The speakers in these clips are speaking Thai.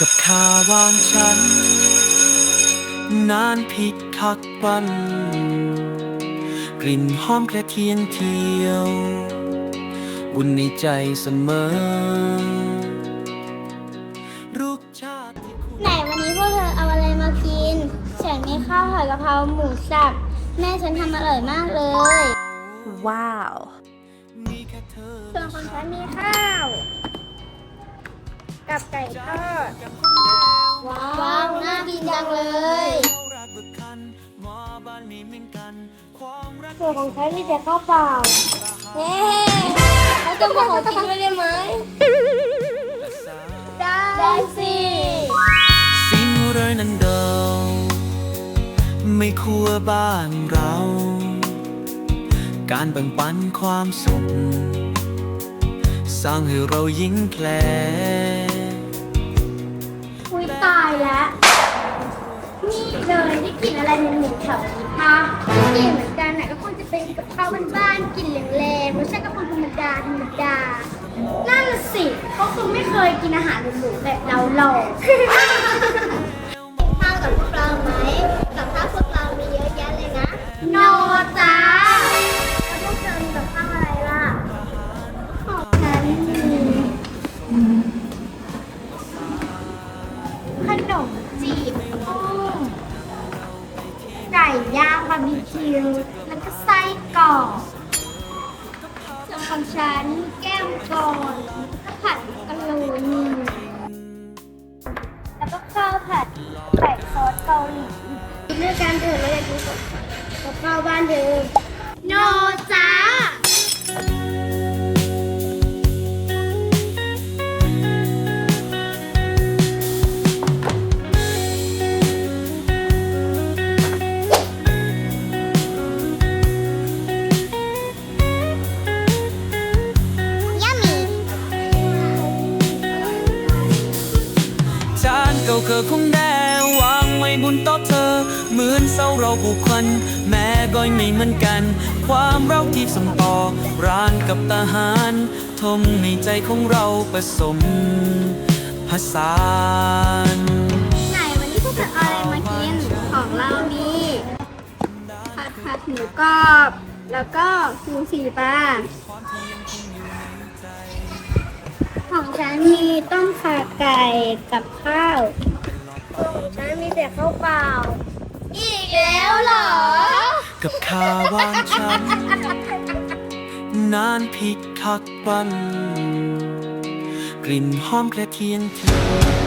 กับข้าวางฉัน นานผิดคักปัน กลิ่นหอมกระเทียมเทียวอุ่นในใจเสมอรูปชาติที่คู่ไหนวันนี้พวกเธอเอาอะไรมากิน ฉันมีข้าวผัดกะเพราหมูสับ แม่ฉันทำอร่อยมากเลย ว้าวมีแค่เธอส่วนของฉันมีข้าว กับไก่ทอด ว้าว น่ากินจังเลยรักเบิกคันหมอบ้านมีเหมือนกันความรักส่วนของฉันมีแต่ข้าวเปล่าเฮ้เราจะมาขอกินด้วยได้ไหม ได้ได้สิ สิ่งไรนั้นเดิมไม่คัวบ้านเรา การแบ่งปันความสุข สร้างให้เรายิ่งแผล เลยได้กลิ่นอะไรเหม็นๆแถวนี้ปะกลิ่นเหมือนกันนะก็คงจะเป็นกับข้าวบ้านๆกลิ่นแรงๆไม่ใช่กับคนธรรมดาธรรมดานั่นน่ะสิเขาคงไม่เคยกินอาหารหรูๆแบบเราหรอก แล้วก็ไส้กรอกส่วนของฉันแก้มก่อนแล้วก็ผัดกะโหลนีแล้วก็ข้าวผัดไก่ซอสเกาหลีเลือกการเดินแล้วอยากกินกับข้าวบ้านเดิมโนจ้า เก่าเคยคงแดวางไว้บนโต๊ะเธอ เหมือนเศร้าเราผูกพัน แม้ก็ไม่เหมือนกัน ความเราที่ส่งต่อร้านกับทหารทมในใจของเราผสมผสานไหนวันนี้พวกเธอเอาอะไรมากินของเรามีผัดผัดหมูกรอบ แล้วก็หมูสีปลา ฉันมีต้มข่าไก่กับข้าวของฉันมีแต่ข้าวเปล่า อีกแล้วเหรอ กับข้าวางฉัน นานผิดคักปัน กลิ่นหอมกระเทียมเทียว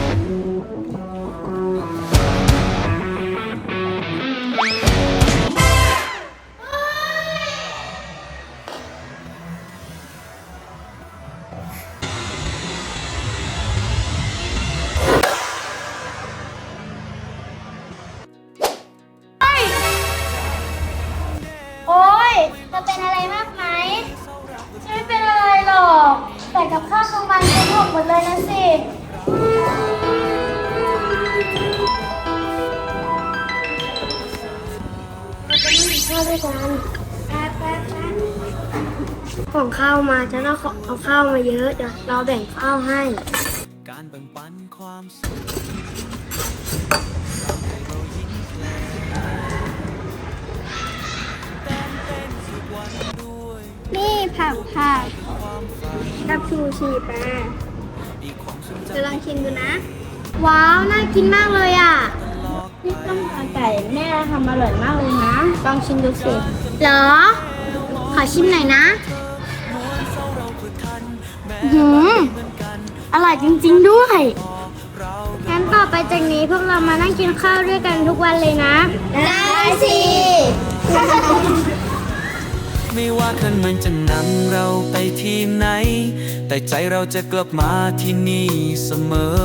จะเป็นอะไรมากไหมฉันไม่เป็นอะไรหรอก แต่กับข้าวกลางวันฉันหมดหมดเลยนะสิข้าวด้วยกันแป๊บแป๊บฉันของข้าวมาฉันเอาของเอาข้าวมาเยอะเดี๋ยวเราแบ่งข้าวให้ การแบ่งปันความสุข กับชูชีปลาจะลองชิมดูนะ ว้าว น่ากินมากเลยอะ นี่ต้มขาไก่แม่ทำอร่อยมากเลยนะ ลองชิมดูสิ เหรอ ขอชิมหน่อยนะหืมอร่อยจริง ๆ ด้วย งั้นต่อไปจากนี้พวกเรามานั่งกินข้าวด้วยกันทุกวันเลยนะ ได้สิไม่ว่าคันมันจะนำเราไปที่ไหน แต่ใจเราจะกลับมาที่นี่เสมอ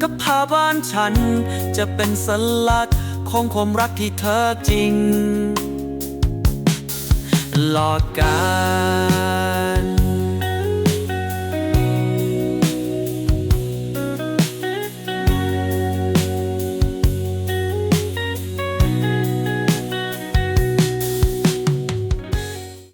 กับภาบ้านฉันจะเป็นสลักของความรักที่เธอจริง หลอกกาย